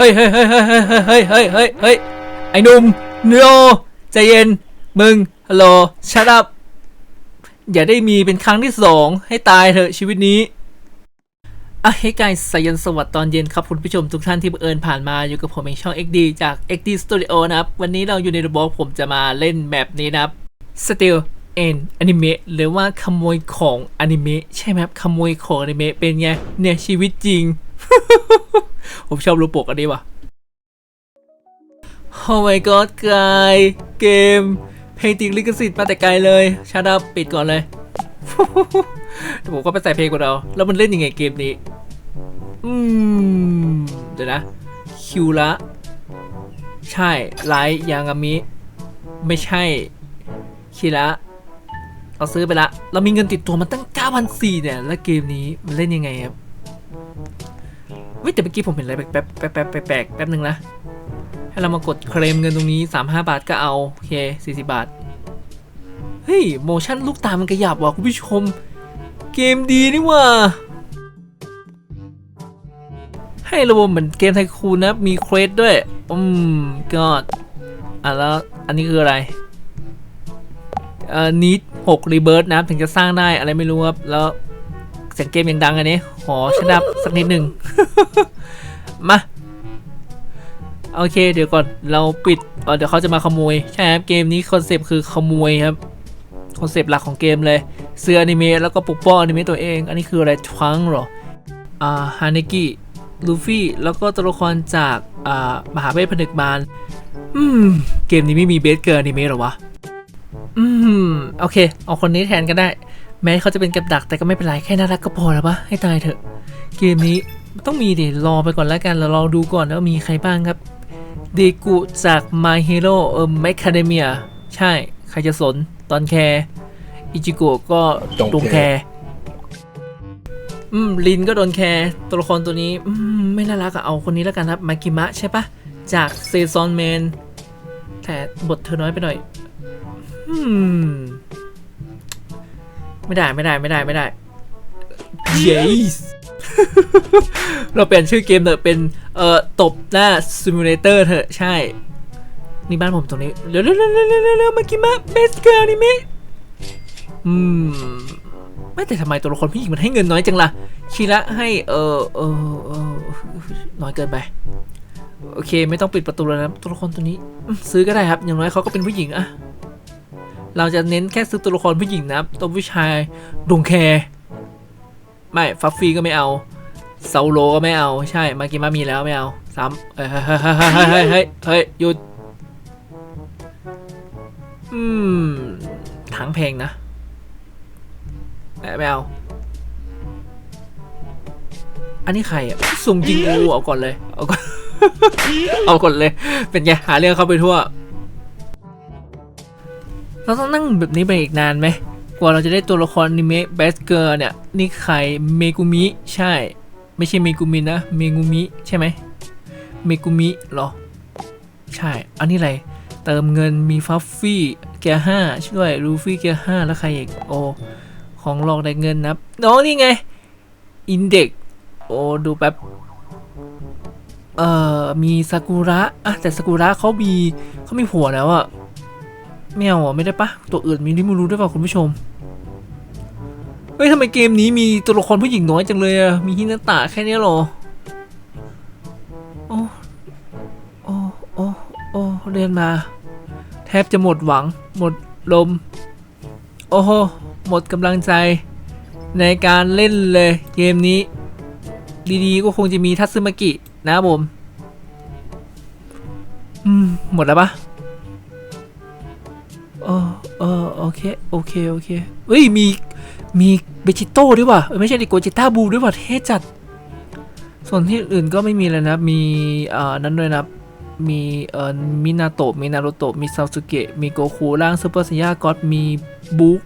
เฮ้ยเฮ้ยเฮ้ยเฮ้ยเฮ้ยเฮ้ยเฮ้ยเฮ้ยไอ้หนุ่มโนใจเย็น มึง ฮัลโหลชัดอัพอย่าได้มีเป็นครั้งที่สองให้ตายเถอะชีวิตนี้อะเฮ้ยกายสายันสวัสดิ์ตอนเย็นครับคุณผู้ชมทุกท่านที่บังเอิญผ่านมาอยู่กับผมเองช่อง XD จาก XD Studio นะครับ วันนี้เราอยู่ในระบบผมจะมาเล่นแมปนี้นะครับ Still in Anime หรือว่าขโมยของอนิเมะใช่ไหมครับขโมยของอนิเมะเป็นไงเนี่ยชีวิตจริง ผมชอบรูปปกอันนี้ว่ะ Oh my god กายเกม เพลงติดลิขสิทธิ์มาแต่ไกลเลย ชาดับปิดก่อนเลยเดี๋ยวผมก็ไปใส่เพลงกับเรา แล้วมันเล่นยังไงเกมนี้ อืม เดี๋ยวนะ คิวละ ใช่ ไลท์ยางามิ ไม่ใช่ คิระเราซื้อไปละ เรามีเงินติดตัวมาตั้ง 9,400เนี่ย แล้วเกมนี้มันเล่นยังไงครับ เฮ้ยแต่เมื่อกี้ผมเห็นอะไรแป๊บแป๊บแป๊บแป๊บแป๊บแป๊บนึงนะ ให้เรามากดเคลมเงินตรงนี้ 35 บาทก็เอา โอเค 40 บาท เฮ้ย โมชั่นลูกตามันกระยับว่ะคุณผู้ชม เกมดีนี่ว่าให้ระบบเหมือนเกมไทคูนนะ มีเควสด้วย อืมก็อะแล้วอันนี้คืออะไรเอ่อนิดหกรีเบิร์นะถึงจะสร้างได้อะไรไม่รู้ครับ แล้ว สียงเกมยังดังอันนี้ขอชนะสักนิดหนึ่ง มา โอเค เดี๋ยวก่อนเราปิดเอ่อเดี๋ยวเขาจะมาขโมย ใช่ครับ เกมนี้คอนเซปต์คือขโมยครับ คอนเซปต์หลักของเกมเลย เสื้ออนิเมะแล้วก็ปกป้องอนิเมะตัวเอง อันนี้คืออะไรทวังเหรอ อ่า ฮานิกิลูฟี่ แล้วก็ตัวละครจาก อ่า มหาเวทผนึกมารอืม เกมนี้ไม่มีเบสเกิร์ลอนิเมะหรอวะ อืม โอเค เอาคนนี้แทนก็ได้ แม้เขาจะเป็นกับดักแต่ก็ไม่เป็นไรแค่น่ารักก็พอแล้วปะให้ตายเถอะ เกมนี้ต้องมีเดิรอไปก่อนแล้วกันเรารอดูก่อนว่ามีใครบ้างครับเดกุจาก My Hero เออ Academia ใช่ ใครจะสนตอนแคร์อิจิโกะก็โดนแคร์อืมลินก็โดนแคร์ตัวละครตัวนี้ อืม ไม่น่ารักอะเอาคนนี้แล้วกันครับ มากิมะใช่ปะจากเซซอนแมนแต่บทเธอน้อยไปหน่อย อืม ไม่ได้ไม่ได้ไม่ได้ไม่ได้ yes เราเปลี่ยนชื่อเกมเถอะเป็นเอ่อตบหน้าซิมูเลเตอร์เถอะใช่ นี่บ้านผมตรงนี้เร็วเร็วเร็วเร็วเร็วเร็วมากิมาเบสเกิร์นี่มิอืมไม่แต่ทำไมตัวละครผู้หญิงมันให้เงินน้อยจังล่ะคีระให้เออเออเออน้อยเกินไปโอเค ไม่ต้องปิดประตูแล้วนะตัวละครตัวนี้ ซื้อก็ได้ครับ อย่างน้อยเขาก็เป็นผู้หญิงอะ เราจะเน้นแค่ซื้อตัวละครผู้หญิงนะตัวผู้ชายดงแคร์ไม่ฟัฟฟี่ก็ไม่เอาเซาโลก็ไม่เอาใช่มากิมามีแล้วไม่เอาซ้ำเฮ้ยเฮ้ยเฮ้ยเฮ้ยเฮ้ยเฮ้ยหยุดอืมถังเพลงนะไม่เอาอันนี้ใครอะส่งยิงกูเอาก่อนเลย เอาก่อนเอาก่อนเลย เป็นไงหาเรื่องเข้าไปทั่ว เราต้องนั่งแบบนี้ไปอีกนานไหมกว่าเราจะได้ตัวละครอนิเมะเบสเกอร์เนี่ยนี่ใครเมกุมิใช่ ไม่ใช่เมกุมินะเมกุมิใช่ไหมเมกุมิหรอ ใช่ อันนี้อะไร เติมเงินมีฟัฟฟี่เกียร์ห้าช่วยลูฟี่เกียร์ห้าแล้วใครอีกโอของหลอกได้เงินนะน้องนี่ไงอินเด็กโอดูแป๊บเอ่อมีซากุระอะแต่ซากุระเขามีเขามีผัวแล้วอะ ไม่เอาอะไม่ได้ปะตัวอื่นมีริมูรู้ด้วยป่ะคุณผู้ชมเฮ้ยทำไมเกมนี้มีตัวละครผู้หญิงน้อยจังเลยอะมีฮินาตะแค่นี้หรอโอ้โอ้โอ้โอ้เรียนมา แทบจะหมดหวัง หมดลม โอ้โหหมดกำลังใจ ในการเล่นเลยเกมนี้ ดีๆก็คงจะมีทัตสึมากินะบผมอืมหมดแล้วปะ เออโอเคโอเคโอเคเฮ้ยมีมีเบจิโต้ด้วยว่ะไม่ใช่ดิโกจิต้าบูด้วยว่ะเท่จัด ส่วนที่อื่นก็ไม่มีเลยนะ มีเอ่อนั้นด้วยนะมีเอ่อมินาโตะมีนารูโตะมีซาสึเกะมีโกคูร่างซูเปอร์ไซย่าก็อดมีบุ๊ก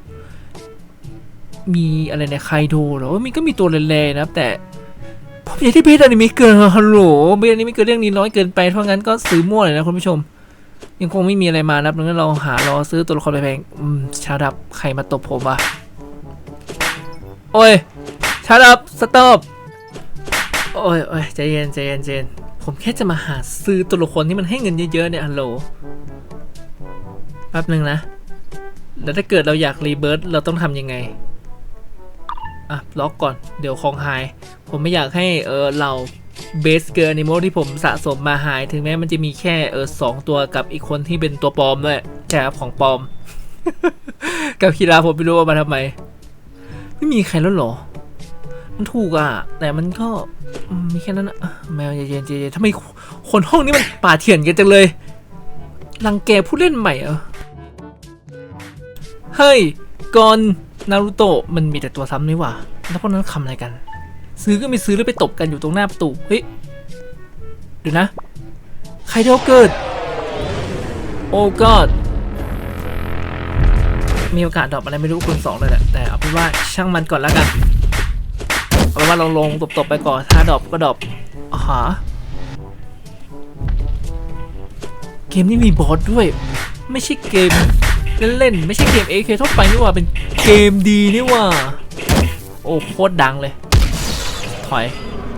มีอะไรเนี่ยไคโดหรอมันก็มีตัวแรงๆนะแต่ผมอยากได้เบสอนิเมะเกินฮัลโหลเบสอนิเมะเกินเรื่องนี้น้อยเกินไปเพราะงั้นก็ซื้อมั่วเลยนะคุณผู้ชม ยังคงไม่มีอะไรมานะครับงนั้นเราหารอซื้อตัวละครแพงๆอืมชาดับใครมาตบผมวะโอ้ยชาดับสต็อปโอ้ยโอ้ยใจเย็นใจเย็นใจเย็นผมแค่จะมาหาซื้อตัวละครที่มันให้เงินเยอะๆเนี่ยฮัลโหลแป๊บหนึ่งนะ แล้วถ้าเกิดเราอยากรีเบิร์ตเราต้องทำยังไง อะ ล็อกก่อน เดี๋ยวของหาย ผมไม่อยากให้เออเรา เบสเกิร์นิโมที่ผมสะสมมาหายถึงแม้มันจะมีแค่เออสองตัวกับอีกคนที่เป็นตัวปลอมด้วยใช่ครับของปลอม กับคีราผมไม่รู้ว่ามาทำไม ไม่มีใครแล้วหรอ มันถูกอะ แต่มันก็มีแค่นั้นอะอะแมวเย็นใจเย็นทำไมคนห้องนี้มันป่าเถื่อนกันจังเลยรังแกผู้เล่นใหม่เหรอเฮ้ยก่อนนารูโตะมันมีแต่ตัวซ้ำนี่หว่า แล้วพวกนั้นคำอะไรกัน ซื้อก็ไม่ซื้อแล้วไปตบกันอยู่ตรงหน้าประตู เฮ้ยเดี๋ยวนะ ใครเท่าเกิด โอ้กอดมีโอกาสดรอปอะไรไม่รู้คูณสองเลยแหละ แต่เอาเป็นว่าช่างมันก่อนแล้วกัน เอาเป็นว่าลองลงตบๆไปก่อน ถ้าดรอปก็ดรอปอาหาเกมนี้มีบอสด้วย ไม่ใช่เกมเล่นๆไม่ใช่เกม AK ทั่วไปนี่ว่าเป็นเกมดีนี่ว่า โอ้โคตรดังเลย ถอย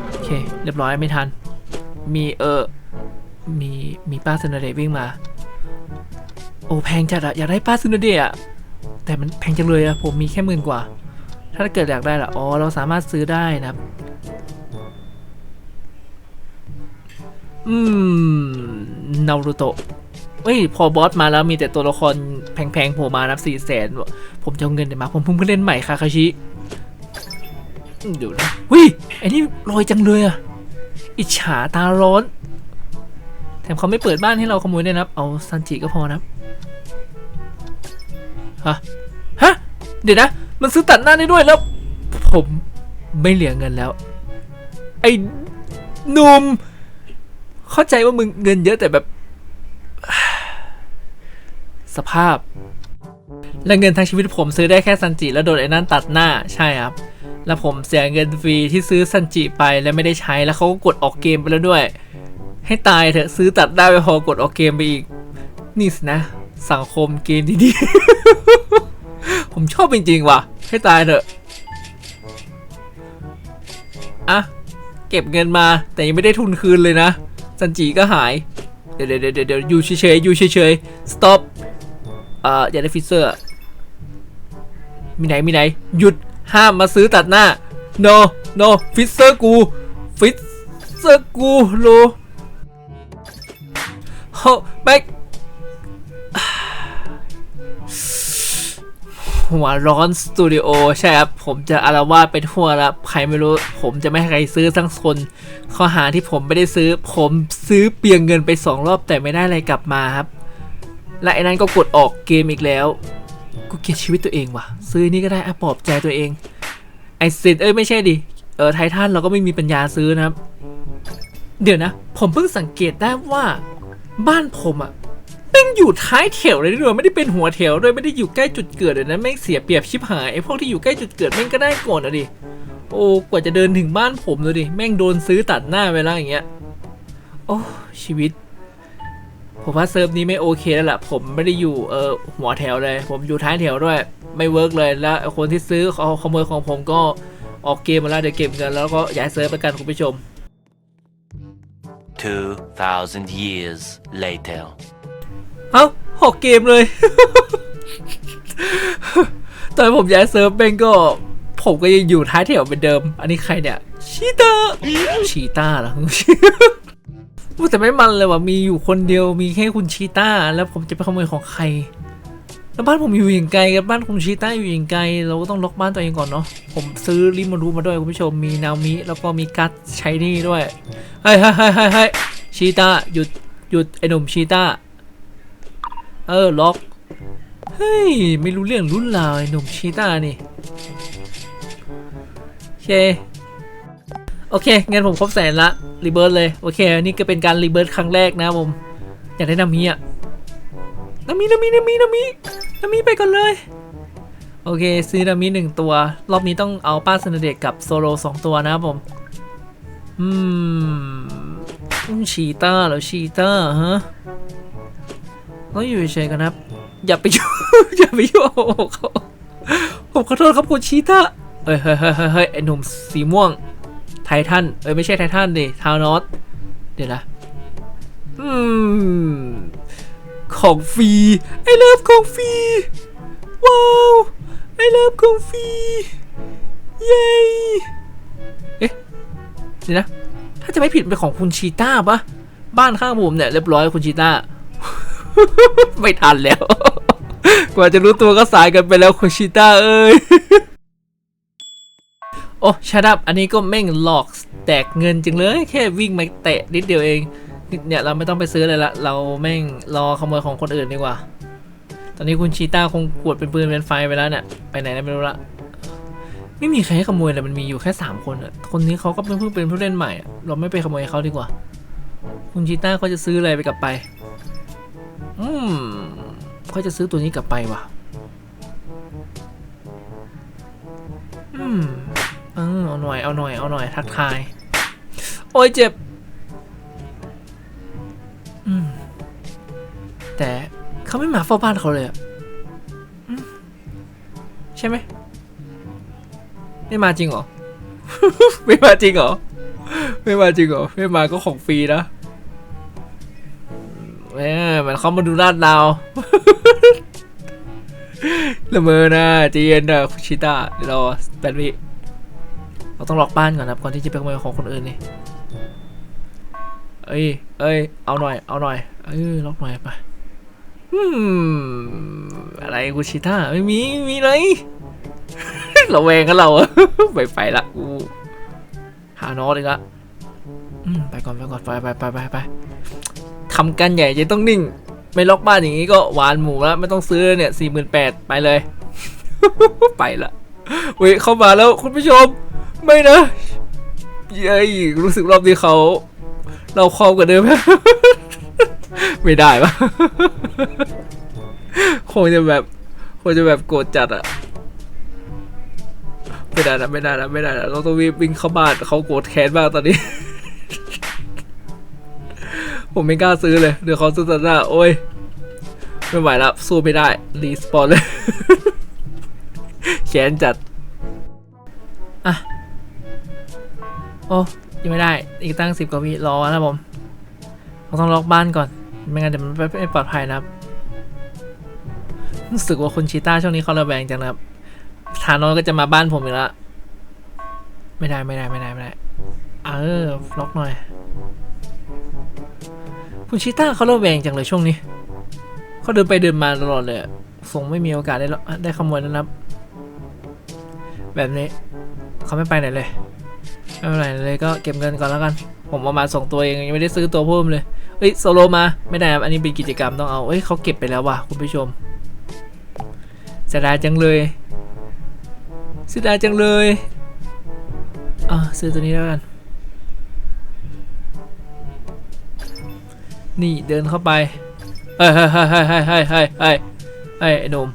โอเค เรียบร้อยไม่ทัน มีเออ มีมีป้าซุนเดะวิ่งมา โอ้แพงจัดอะอยากได้ป้าซุนเดะอะแต่มันแพงจังเลยอะผมมีแค่หมื่นกว่า ถ้าเกิดอยากได้ล่ะอ๋อเราสามารถซื้อได้นะครับ อืมนารูโตะเฮ้ยพอบอสมาแล้วมีแต่ตัวละครแพงๆโผล่มานับสี่แสนผมจะเอาเงินเดี๋ยวมา ผมเพิ่งเล่นใหม่คาคาชิ เดี๋ยวนะวิไอ้นี่ลอยจังเลยอะอิจฉาตาร้อน แถมเขาไม่เปิดบ้านให้เราขโมยด้วยนะเอาซันจิก็พอนะฮะฮะ เดี๋ยวนะ มันซื้อตัดหน้าได้ด้วยแล้ว ผมไม่เหลือเงินแล้ว ไอ้หนุ่มเข้าใจว่ามึงเงินเยอะแต่แบบ สภาพ และเงินทั้งชีวิตผมซื้อได้แค่ซันจิแล้วโดนไอ้นั่นตัดหน้าใช่ครับ แล้วผมเสียเงินฟรีที่ซื้อซันจิไปแล้วไม่ได้ใช้แล้วเขาก็กดออกเกมไปแล้วด้วย ให้ตายเถอะซื้อตัดได้ไปพอกดออกเกมไปอีก นี่สินะ สังคมเกมดีๆ ผมชอบจริงๆว่ะ ให้ตายเถอะ อะ เก็บเงินมาแต่ยังไม่ได้ทุนคืนเลยนะซันจิก็หาย เดี๋ยวเดี๋ยวเดี๋ยวเดี๋ยวอยู่เฉยๆอยู่เฉยๆ stop อ่าอย่าได้ฟิเซอร์ มีไหนมีไหนหยุด ห้ามมาซื้อตัดหน้า no no ฟิเซอร์กูฟิเซอร์กูโลโฮแบกหัวร้อนสตูดิโอใช่ครับ ผมจะอารวาสไปทั่วแล้ว ใครไม่รู้ ผมจะไม่ให้ใครซื้อทั้งคน ข้อหาที่ผมไม่ได้ซื้อ ผมซื้อเปลียงเงินไปสองรอบแต่ไม่ได้อะไรกลับมาครับ และไอ้นั้นก็กดออกเกมอีกแล้ว กูเกลียดชีวิตตัวเองว่ะ ซื้อนี่ก็ได้อะปลอบใจตัวเอง ไอซิดเอ้ยไม่ใช่ดิเออไททันเราก็ไม่มีปัญญาซื้อนะครับ เดี๋ยวนะ ผมเพิ่งสังเกตได้ว่าบ้านผมอะแม่งอยู่ท้ายแถวเลยด้วยไม่ได้เป็นหัวแถวด้วยไม่ได้อยู่ใกล้จุดเกิดเลยนะแม่งเสียเปรียบชิบหายไอพวกที่อยู่ใกล้จุดเกิดแม่งก็ได้ก่อนอะดิโอ้กว่าจะเดินถึงบ้านผมเลยดิแม่งโดนซื้อตัดหน้าไปแล้วอย่างเงี้ยโอ้ชีวิต ผมว่าเซิร์ฟนี้ไม่โอเคแล้วล่ะ ผมไม่ได้อยู่เออหัวแถวเลย ผมอยู่ท้ายแถวด้วย ไม่เวิร์กเลย แล้วไอ้คนที่ซื้อเขาขโมยของผมก็ออกเกมมาแล้วเดี๋ยวเก็บเงินแล้วก็ย้ายเซิร์ฟไปกันคุณผู้ชม 2,000 years later. เอ้าหอกเกมเลย ตอนผมย้ายเซิร์ฟเบงก็ ผมก็ยังอยู่ท้ายแถวเหมือนเดิม อันนี้ใครเนี่ยชีตาชีตาเหรอ พูดแต่ไม่มันเลยว่ะมีอยู่คนเดียวมีแค่คุณชีตาแล้วผมจะไปขโมยของใคร แล้วบ้านผมอยู่อย่างไกลกับบ้านคุณชีต้าอยู่อย่างไกล เราก็ต้องล็อกบ้านตัวเองก่อนเนาะผมซื้อริมารูมาด้วยคุณผู้ชมมีนามิแล้วก็มีกัตใช้นี่ด้วยเฮ้ยเฮ้ยเฮ้ยเฮ้ยเฮ้ยชีต้าหยุดหยุดไอ้หนุ่มชีต้าเออล็อกเฮ้ยไม่รู้เรื่องรุ่นราวไอ้หนุ่มชีต้านี่โอเค โอเคงั้นผมครบแสนละรีเบิร์ตเลยโอเคนี่ก็เป็นการรีเบิร์ตครั้งแรกนะผมอยากได้นามิอะนามินามินามินามินามิไปก่อนเลย โอเคซื้อนามิหนึ่งตัว รอบนี้ต้องเอาป้าสนเดกกับโซโลสองตัวนะผมอืมชีต้าเหรอชีต้าฮะเราอยู่เฉยๆกันนะครับ อย่าไปยุ่งอย่าไปยุ่งเขาผมขอโทษครับคุณชีต้าเฮ้ยเฮ้ยเฮ้ยเฮ้ยเฮ้ยไอหนุ่มสีม่วง ไททันเอ้ยไม่ใช่ไททันดิทาวนอสเดี๋ยวนะอืมของฟรีไอเลิฟของฟรีว้าวไอเลิฟของฟรีเย้เอ๊ะเดี๋ยวนะ ถ้าจะไม่ผิดเป็นของคุณชีต้าปะบ้านข้างผมเนี่ยเรียบร้อยคุณชีต้าไม่ทันแล้ว กว่าจะรู้ตัวก็สายกันไปแล้วคุณชีต้าเอ้ย โอ้ชัดอัพอันนี้ก็แม่งหลอกแตกเงินจังเลย แค่วิ่งมาเตะนิดเดียวเองเนี่ยเราไม่ต้องไปซื้ออะไรละ เราแม่งรอขโมยของคนอื่นดีกว่า ตอนนี้คุณชีต้าคงกวดเป็นปืนเป็นไฟไปแล้วเนี่ย ไปไหนแล้วไม่รู้ละ ไม่มีใครให้ขโมยเลยมันมีอยู่แค่สามคนอะคนนี้เขาก็เป็นเพิ่งเป็นผู้เล่นใหม่ เราไม่ไปขโมยเขาดีกว่า คุณชีต้าเขาจะซื้ออะไรไปกลับไป อืมเขาจะซื้อตัวนี้กลับไปว่ะ หน่อยเอาหน่อยเอาหน่อยทักทาย โอ้ยเจ็บอืมแต่เขาไม่มาเฝ้าบ้านเขาเลยอะอืมใช่ไหมไม่มาจริงเหรอ ไม่มาจริงเหรอ ไม่มาจริงเหรอ ไม่มาก็ของฟรีนะแหมเหมันเขามาดูลาดเราละเมอนะใจเย็นนะคุชิต้าเดี๋ยวรอแปดวิ เราต้องล็อกบ้านก่อนนะครับก่อนที่จะไปขโมยของคนอื่นนี่เอ้ย เอ้ย เอาหน่อย เอาหน่อย เอ้ยล็อกหน่อยไปอืมอะไรคุชิต้าไม่มีไม่มีเลยเราแวงกันเราอะไปไปละกูหาน้ตอีกละอืมไปก่อนไปก่อนไปไปไปไปไปทำกันใหญ่จะต้องนิ่ง ไม่ล็อกบ้านอย่างนี้ก็หวานหมูแล้ว ไม่ต้องซื้อเนี่ยสี่หมื่นแปดไปเลย ไปละ เว้ยเข้ามาแล้วคุณผู้ชม ไม่นะเย้ยรู้สึกรอบนี้เขา เราคอมกว่าเดิมไม่ได้ปะคงจะแบบคงจะแบบโกรธจัดอะไม่ได้นะไม่ได้นะไม่ได้นะเราต้องวิ่งเข้าบ้านเขาโกรธแค้นมากตอนนี้ ผมไม่กล้าซื้อเลย เดี๋ยวเขาซื้อตัดหน้าโอ้ยไม่ไหวแล้วสู้ไม่ได้รีสปอนเลย ค้นจัด อะ โอ้ยังไม่ได้ อีกตั้งสิบกว่าวิรอนะผมเราต้องล็อกบ้านก่อน ไม่งั้นเดี๋ยวมันไม่ปลอดภัยนะครับ รู้สึกว่าคุณชีต้าช่วงนี้เขาระแวงจังนะครับฐานโนนก็จะมาบ้านผมอีกแล้ว ไม่ได้ไม่ได้ไม่ได้ไม่ได้ เออล็อกหน่อย คุณชิต้าเขาระแวงจังเลยช่วงนี้เขาเดินไปเดินมาตลอดเลยอะคงไม่มีโอกาสได้ได้ขโมยนะครับ แบบนี้เขาไม่ไปไหนเลยไม่ไปไหนเลยก็เก็บเงินก่อนแล้วกัน ผมประมาณสองตัวเองยังไม่ได้ซื้อตัวเพิ่มเลยเอ้ยโซโลมาไม่ได้ครับอันนี้เป็นกิจกรรมต้องเอาเอ้ยเขาเก็บไปแล้วว่ะคุณผู้ชมเสียดายจังเลยเสียดายจังเลยเอะซื้อตัวนี้แล้วกันนี่เดินเข้าไปเฮ้ยเฮ้ยเฮ้ยเฮ้ยเฮ้ยเฮ้ยเฮ้ยไอ้หนุ่ม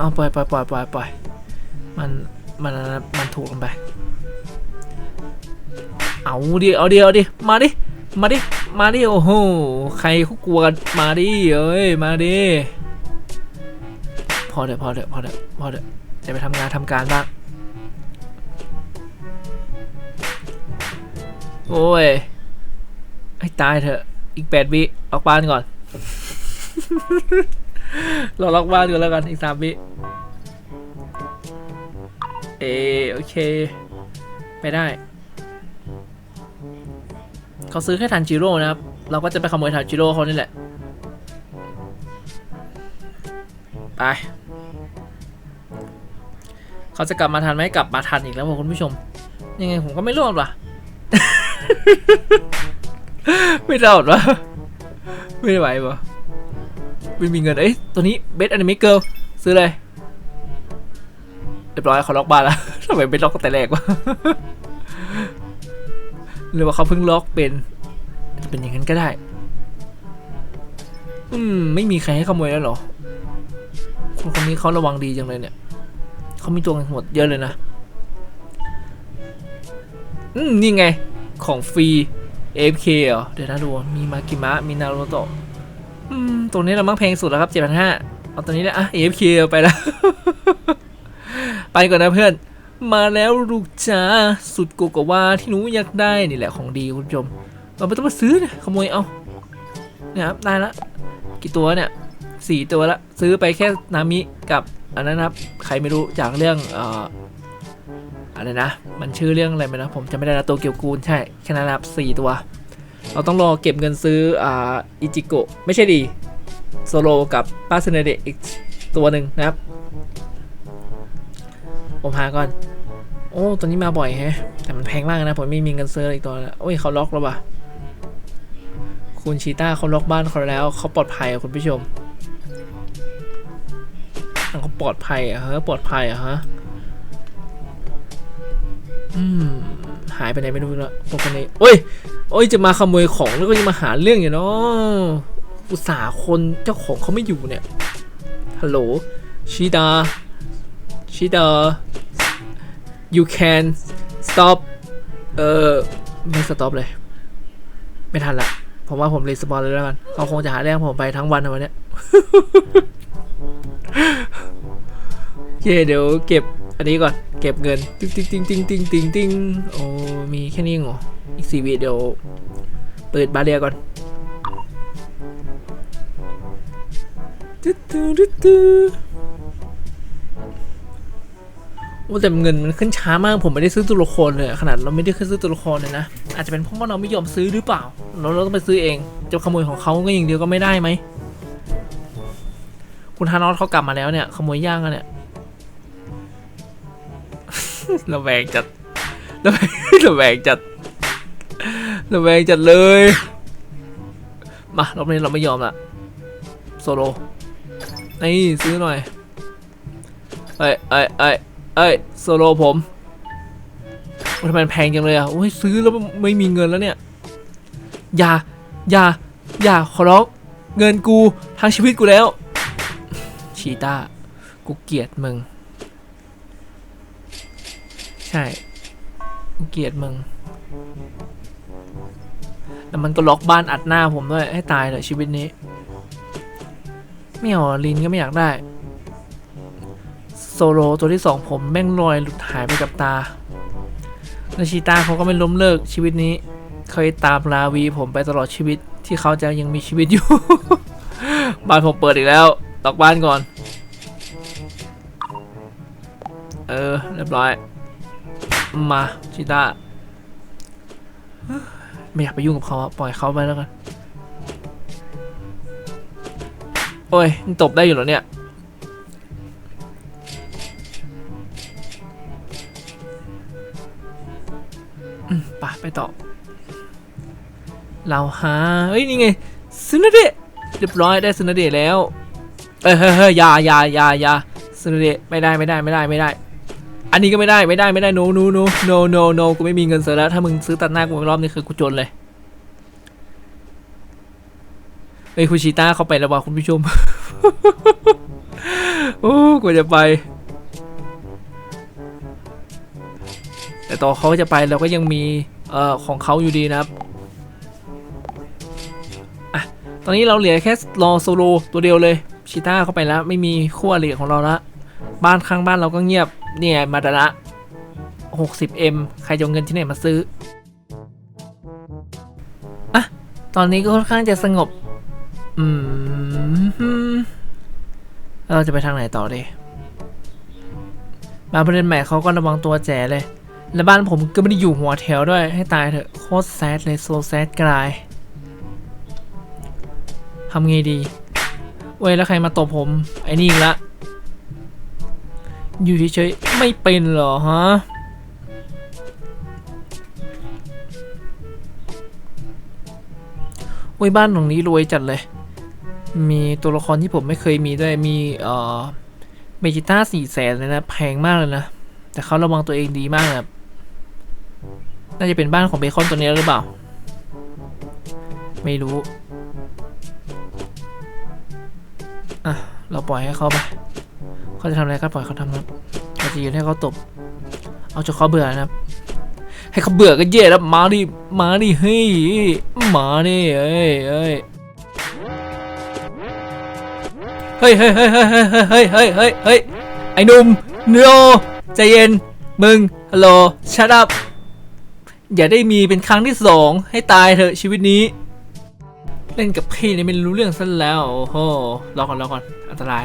เอาปล่อยปล่อยปล่อยปล่อยปล่อยมัน มันมันถูกลงไป เอาดิเอาดิเอาดิมาดิมาดิมาดิโอ้โหใครเขากลัวกันมาดิเอ้ยมาดิพอเถอะพอเถอะพอเถอะพอเถอะจะไปทำงานทำการบ้างโอ้ยให้ตายเถอะอีกแปดวิล็อกบ้านก่อนเราล็อกบ้านก่อนแล้วกันอีกสามวิ โอเคไปได้ เขาซื้อแค่ทันจิโร่นะครับ เราก็จะไปขโมยทันจิโร่เขานี่แหละ ไป เขาจะกลับมาทันไหมกลับมาทันอีกแล้วคุณผู้ชม ยังไงผมก็ไม่รอดว่ะ ไม่รอดวะไม่ไหววะไม่มีเงิน เอ้ยตัวนี้เบสอนิเมเกิลซื้อเลย เรียบร้อยเขาล็อกบ้านแล้วทำไมไม่ล็อกตั้งแต่แรกวะหรือว่าเขาเพิ่งล็อกเป็นจะเป็นอย่างนั้นก็ได้ อืม ไม่มีใครให้ขโมยแล้วหรอ คนคนนี้เขาระวังดีจังเลยเนี่ยเขามีตัวกันหมดเยอะเลยนะ อืม นี่ไง ของฟรี AFK เหรอ เดี๋ยวนะดู มีมากิมะ มีนารูโตะ อืม ตัวนี้เรามั่งแพงสุดแล้วครับ 7,500 เอาตัวนี้แหละอะ AFK เอาไปแล้ว ไปก่อนนะเพื่อน มาแล้วลูกจ้าสุดโกโกวาที่หนูอยากได้นี่แหละของดีคุณผู้ชมเราไม่ต้องมาซื้อนี่ยขโมยเอาเนี่ยครับได้ละกี่ตัวเนี่ยสี่ตัวละซื้อไปแค่นามิกับอันนั้นนะครับ ใครไม่รู้จากเรื่องเอ่ออะไรนะ มันชื่อเรื่องอะไรไหมนะ ผมจะไม่ได้ละตัวเกียวกูลใช่แค่นั้นครับสี่ตัว เราต้องรอเก็บเงินซื้ออ่าอิจิโกะไม่ใช่ดีโซโลกับป้าเซเนเดอีกตัวหนึ่งนะครับ ผมหาก่อน โอ้ตัวนี้มาบ่อยแฮะ แต่มันแพงมากนะ ผมไม่มีเงินซื้ออีกตัวแล้วโอ้ยเขาล็อกแล้วว่ะคุณชีต้าเขาล็อกบ้านเขาแล้วเขาปลอดภัยคุณผู้ชมเขาปลอดภัยอะฮะปลอดภัยอะฮะอืมหายไปไหนไม่รู้ล้วพวกคนนี้โอ้ยโอ้ยจะมาขโมยของแล้วก็จะมาหาเรื่องอยู่เนาะอุตส่าห์คนเจ้าของเขาไม่อยู่เนี่ยฮัลโหลชิดา ชิดา you can stop เออไม่ stop เลย ไม่ทันละผมว่าผมรีสปอนเลยแล้วกันเขาคงจะหาเรื่องผมไปทั้งวันนวันเนี้ยโอเคเดี๋ยวเก็บอันนี้ก่อน เก็บเงิน ติ๊งติ๊งติ๊งติ๊งติ๊งติ๊งติ๊งโอ้มีแค่นี้เองเหรอ อีกสี่วิเดี๋ยว เปิดบาเรียก่อนตึ๊ดตึ๊ดตึ๊ด โอ้แต่เงินมันขึ้นช้ามากผมไม่ได้ซื้อตัวละครเลยขนาดเราไม่ได้ขึ้นซื้อตัวละครเลยนะอาจจะเป็นเพราะว่าเราไม่ยอมซื้อหรือเปล่า เราเราต้องไปซื้อเองจะขโมยของเขาก็อย่างเดียวก็ไม่ได้ไหมคุณฮานอสเขากลับมาแล้วเนี่ยขโมยย่างอะเนี่ยระแวงจัดระแวงระแวงจัดระแวงจัดเลยมารอบนี้เราไม่ยอมละโซโลนี่ซื้อหน่อยเอ้ยเอ้ยเอ้ เอ้ยโซโลผมทำไมมันแพงจังเลยอะโอ้ยซื้อแล้วไม่มีเงินแล้วเนี่ยอย่าอย่าอย่าขอร้องเงินกูทั้งชีวิตกูแล้ว ชีตากูเกลียดมึง ใช่ กูเกลียดมึง แล้วมันก็ล็อกบ้านอัดหน้าผมด้วยให้ตายเลยชีวิตนี้ ไม่เอาลินก็ไม่อยากได้ โซโลตัวที่สองผมแม่งลอยหลุดหายไปกับตาแล้วชีตาเขาก็ไม่ล้มเลิกชีวิตนี้เคยตามลาวีผมไปตลอดชีวิตที่เขาจะยังมีชีวิตอยู่ บ้านผมเปิดอีกแล้วตอกบ้านก่อน เออ เรียบร้อย มาชีตาไม่อยากไปยุ่งกับเขาปล่อยเขาไปแล้วกัน โอ้ยตบได้อยู่เหรอเนี่ย อืมไปต่อเราหาเฮ้ยนี่ไงซึนาเดะเรียบร้อยได้ซึนาเดะแล้วเฮ้ยเฮ้ยยายายายาซึนาเดะไม่ได้ไม่ได้ไม่ได้ไม่ได้ อันนี้ก็ไม่ได้ไม่ได้ไม่ได้ no no no no no no กูไม่มีเงินซื้อแล้วถ้ามึงซื้อตัดหน้ากูอีกรอบนี่คือกูจนเลยเฮ้ยคุชีต้าเข้าไปแล้วว่ะคุณผู้ชม โอ้กว่าจะไป แต่ต่อเขาจะไปเราก็ยังมีเอ่อของเขาอยู่ดีนะครับอะตอนนี้เราเหลือแค่รอโซโลตัวเดียวเลยชีต้าเข้าไปแล้ว ไม่มีคู่อริของเราละบ้านข้างบ้านเราก็เงียบเนี่ยมาดาระ 60m ใครจะเงินที่ไหนมาซื้ออะตอนนี้ก็ค่อนข้างจะสงบ อืมเราจะไปทางไหนต่อดีบ้านผู้เล่นใหม่เขาก็ระวังตัวแจ๋เลย และบ้านผมก็ไม่ได้อยู่หัวแถวด้วยให้ตายเถอะโคตรแซดเลยโซแซดกลายทำไงดี เว้ยแล้วใครมาตบผม ไอ้นี่อีกละ อยู่เฉยๆไม่เป็นเหรอฮะ เว้ยบ้านหลังนี้รวยจัดเลย มีตัวละครที่ผมไม่เคยมีด้วย มีเอ่อเมจิต้าสี่แสนเลยนะ แพงมากเลยนะ แต่เขาระวังตัวเองดีมากนะ น่าจะเป็นบ้านของเบคอนตัวนี้หรือเปล่า ไม่รู้ อะ เราปล่อยให้เขาไป เขาจะทำอะไรก็ปล่อยเขาทำครับเราจะยืนให้เขาตบ เอาจนเขาเบื่อนะครับ ให้เขาเบื่อก็เย่แล้วมาดิ มาดิ เฮ้ย มาดิเอ้ยเฮ้ยเฮ้ยเฮ้ยเฮ้ยเฮ้ยเฮ้ยเฮ้ยไอ้นุ่มเนโอใจเย็น มึง ฮัลโหล ชัดอัพ อย่าได้มีเป็นครั้งที่สองให้ตายเถอะชีวิตนี้ เล่นกับพี่เนี่ยไม่รู้เรื่องซะแล้ว โอ้โหรอก่อนรอก่อนอันตราย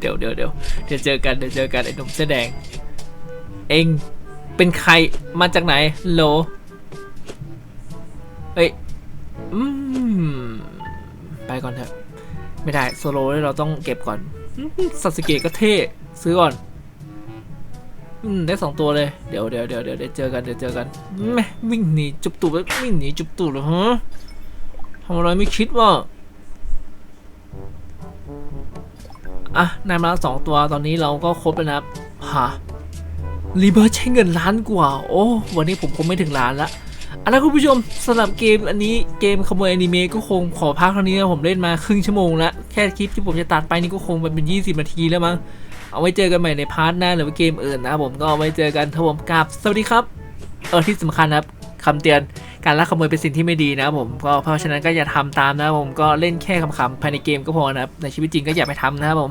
เดี๋ยวเดี๋ยวเดี๋ยวเดี๋ยวเจอกันเดี๋ยวเจอกันไอ้หนุ่มเสื้อแดง เองเป็นใครมาจากไหนโลเอ้ยอืมไปก่อนเถอะ ไม่ได้โซโล่เราต้องเก็บก่อนอืมซาสึเกะก็เท่ ซื้อก่อน อืมได้สองตัวเลยเดี๋ยวเดี๋ยวเดี๋ยวเดี๋ยวเดี๋ยวเจอกันเดี๋ยวเจอกันแม่วิ่งหนีจุบตูดเลยวิ่งหนีจุบตูดเลยฮะทำอะไรไม่คิดว่าอะนายมาแล้วสองตัวตอนนี้เราก็ครบแล้วนะรับฮะรีเบิร์ใช้เงินล้านกว่า โอ้วันนี้ผมคงไม่ถึงล้านละเอาละคุณผู้ชมสำหรับเกมอันนี้เกมขโมยอนิเมะก็คงขอพักเท่านี้นะผมเล่นมาครึ่งชั่วโมงแล้ว แค่คลิปที่ผมจะตัดไปนี่ก็คงเป็น 20 นาทีแล้วมั้ง เอาไว้เจอกันใหม่ในพาร์ทหน้าหรือว่าเกมอื่นนะผมก็เอาไว้เจอกันครับผมกับสวัสดีครับ เออที่สำคัญครับคำเตือนการลักขโมยเป็นสิ่งที่ไม่ดีนะผมก็เพราะฉะนั้นก็อย่าทำตามนะผมก็เล่นแค่ขำๆภายในเกมก็พอนะครับในชีวิตจริงก็อย่าไปทำนะครับผม